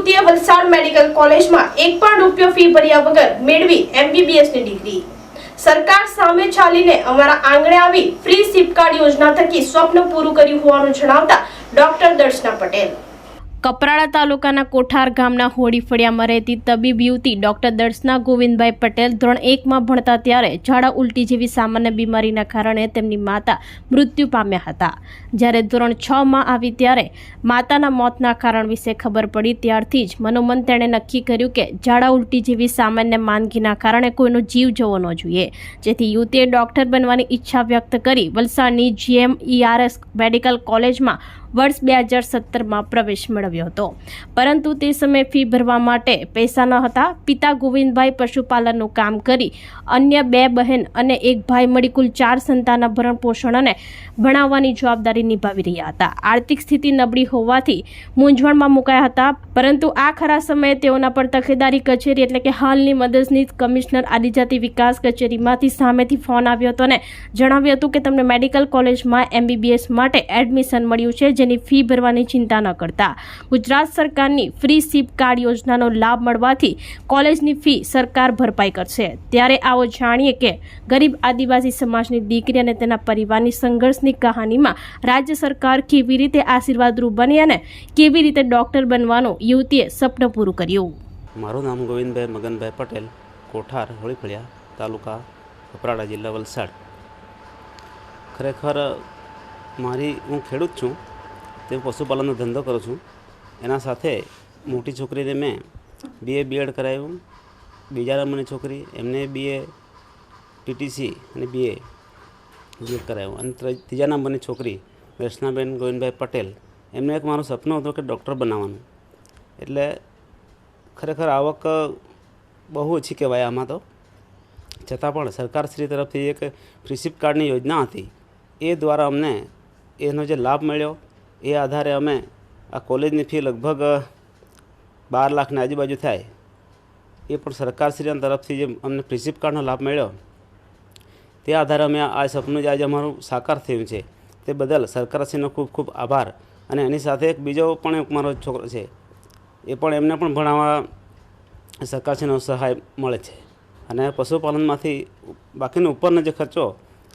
યુવતીએ વલસાડ મેડિકલ કોલેજમાં એક પણ રૂપિયો ફી ભર્યા વગર મેળવી એમબીબીએસની ડિગ્રી. સરકાર સામે ચાલીને અમારા આંગણે આવી ફ્રી સિપ યોજના થકી સ્વપ્ન પૂરું કર્યું હોવાનું જણાવતા ડોક્ટર દર્શના પટેલ. કપરાડા તાલુકાના કોઠાર ગામના હોડી ફળિયામાં રહેતી તબીબ યુવતી ડોક્ટર દર્શના ગોવિંદભાઈ પટેલ ધોરણ એકમાં ભણતા ત્યારે ઝાડા ઉલટી જેવી સામાન્ય બીમારીના કારણે તેમની માતા મૃત્યુ પામ્યા હતા. જ્યારે ધોરણ છ માં આવી ત્યારે માતાના મોતના કારણ વિશે ખબર પડી ત્યારથી જ મનોમન તેણે નક્કી કર્યું કે ઝાડા ઉલટી જેવી સામાન્ય માંદગીના કારણે કોઈનો જીવ જવો ન જોઈએ. જેથી યુવતીએ ડોક્ટર બનવાની ઈચ્છા વ્યક્ત કરી વલસાડની જીએમ ઈઆરએસ મેડિકલ કોલેજમાં વર્ષ બે હજાર સત્તરમાં પ્રવેશ મેળવ્યો હતો. પરંતુ તે સમયે ફી ભરવા માટે પૈસા ન હતા. પિતા ગોવિંદભાઈ પશુપાલનનું કામ કરી અન્ય બે બહેન અને એક ભાઈ મળી કુલ ચાર સંતાનના ભરણ પોષણ અને ભણાવવાની જવાબદારી નિભાવી રહ્યા હતા. આર્થિક સ્થિતિ નબળી હોવાથી મૂંઝવણમાં મુકાયા હતા. પરંતુ આ ખરા સમયે તેઓના પર તકેદારી કચેરી એટલે કે હાલની મદદનીશ કમિશનર આદિજાતિ વિકાસ કચેરીમાંથી સામેથી ફોન આવ્યો હતો અને જણાવ્યું હતું કે તમને મેડિકલ કોલેજમાં એમબીબીએસ માટે એડમિશન મળ્યું છે. જેની ફી ભરવાની ચિંતા ન કરતા. ગુજરાત સરકારની ફ્રી સીપ કાર્ડ યોજનાનો લાભ મળવાથી કોલેજની ફી સરકાર ભરપાઈ કરશે. ત્યારે આવો જાણીએ કે ગરીબ આદિવાસી સમાજની દીકરી અને તેના પરિવારની સંઘર્ષની કહાનીમાં રાજ્ય સરકાર કેવી રીતે આશીર્વાદરૂપ બની અને કેવી રીતે ડોક્ટર બનવાનું યુવતીએ સપનું પૂરું કર્યું? મારું નામ ગોવિંદભાઈ મગનભાઈ પટેલ, કોઠાર, હોળીફળિયા તાલુકા કપરાડા જિલ્લા વલસાડ. ખરેખર મારી, હું ખેડૂત છું. તે પશુપાલનનો ધંધો કરું છું. એના સાથે મોટી છોકરીને મેં બીએ બીએડ કરાવ્યું બીજા નંબરની છોકરી, એમને બીએ ટીટીસી અને બીએ બીએડ કરાવ્યું અને ત્રીજા નંબરની છોકરી દર્શનાબેન ગોવિંદભાઈ પટેલ. એમને એક મારું સપનું હતું કે ડૉક્ટર બનાવવાનું. એટલે ખરેખર આવક બહુ ઓછી કહેવાય આમાં તો. છતાં પણ સરકારશ્રી તરફથી એક ફ્રીશિપ કાર્ડની યોજના હતી. એ દ્વારા અમને એનો જે લાભ મળ્યો એ આધારે અમે આ કોલેજની ફી લગભગ બાર લાખની આજુબાજુ થાય. એ પણ સરકારશ્રીના તરફથી જે અમને પ્રિન્સિપ કાર્ડનો લાભ મળ્યો, તે આધારે અમે આ સપનું જે આજે અમારું સાકાર થયું છે. તે બદલ સરકારશ્રીનો ખૂબ ખૂબ આભાર અને એની સાથે એક બીજો પણ એક મારો છોકરો છે, એ પણ એમને પણ ભણાવવા સરકારશ્રીનો સહાય મળે છે. અને પશુપાલનમાંથી બાકીનો ઉપરનો જે ખર્ચો,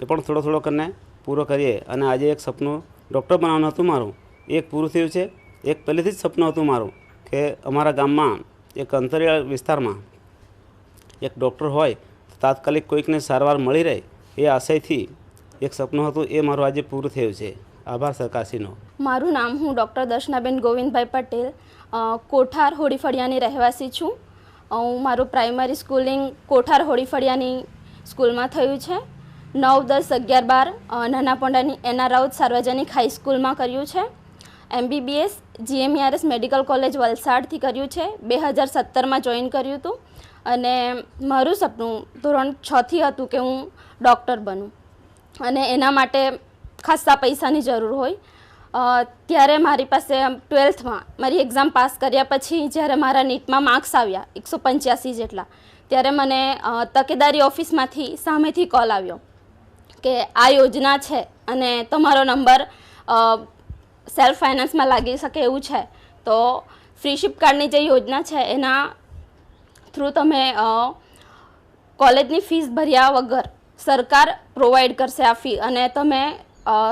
એ પણ થોડો થોડો કરીને પૂરો કરીએ અને આજે એક સપનું ડૉક્ટર બનાવવાનું હતું મારું. એક પૂરું થયું છે. એક પહેલેથી જ સપનું હતું મારું કે અમારા ગામમાં એક અંતરિયાળ વિસ્તારમાં એક ડૉક્ટર હોય, તો તાત્કાલિક કોઈકને સારવાર મળી રહે એ આશયથી એક સપનું હતું. એ મારું આજે પૂરું થયું છે. આભાર સરકારશ્રીનો. મારું નામ હું ડૉક્ટર દર્શનાબેન ગોવિંદભાઈ પટેલ કોઠાર હોડીફળિયાની રહેવાસી છું. હું મારું પ્રાઇમરી સ્કૂલિંગ કોઠાર હોડીફળિયાની સ્કૂલમાં થયું છે. નવ, દસ, અગિયાર, બાર નાના પોંડાની એના રાઉત સાર્વજનિક હાઈસ્કૂલમાં કર્યું છે. એમબીબીએસ, જીએમઈઆરએસ મેડિકલ કોલેજ વલસાડથી કર્યું છે. બે હજાર સત્તરમાં જોઈન કર્યું હતું અને મારું સપનું ધોરણ છથી હતું કે હું ડૉક્ટર બનું. અને એના માટે ખાસ્સા પૈસાની જરૂર હોય. ત્યારે મારી પાસે ટ્વેલ્થમાં મારી એક્ઝામ પાસ કર્યા પછી જ્યારે મારા નીટમાં માર્ક્સ આવ્યા, એકસો પંચ્યાસી જેટલા, ત્યારે મને તકેદારી ઓફિસમાંથી સામેથી કોલ આવ્યો. કે આ યોજના છે અને તમારો નંબર સેલ્ફ ફાઇનાન્સમાં લાગી શકે એવું છે. તો ફ્રીશિપ કાર્ડની જે યોજના છે, એના થ્રુ તમે કોલેજની ફીસ ભર્યા વગર સરકાર પ્રોવાઈડ કરશે આ ફી અને તમે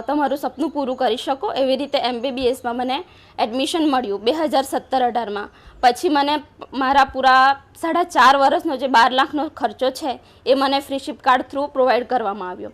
તમારું સપનું પૂરું કરી શકો. એવી રીતે એમબીબીએસમાં મને એડમિશન મળ્યું બે હજાર સત્તર અઢારમાં પછી મને મારા પૂરા સાડા ચાર વર્ષનો જે બાર લાખનો ખર્ચો છે, એ મને ફ્રીશિપ કાર્ડ થ્રુ પ્રોવાઈડ કરવામાં આવ્યો.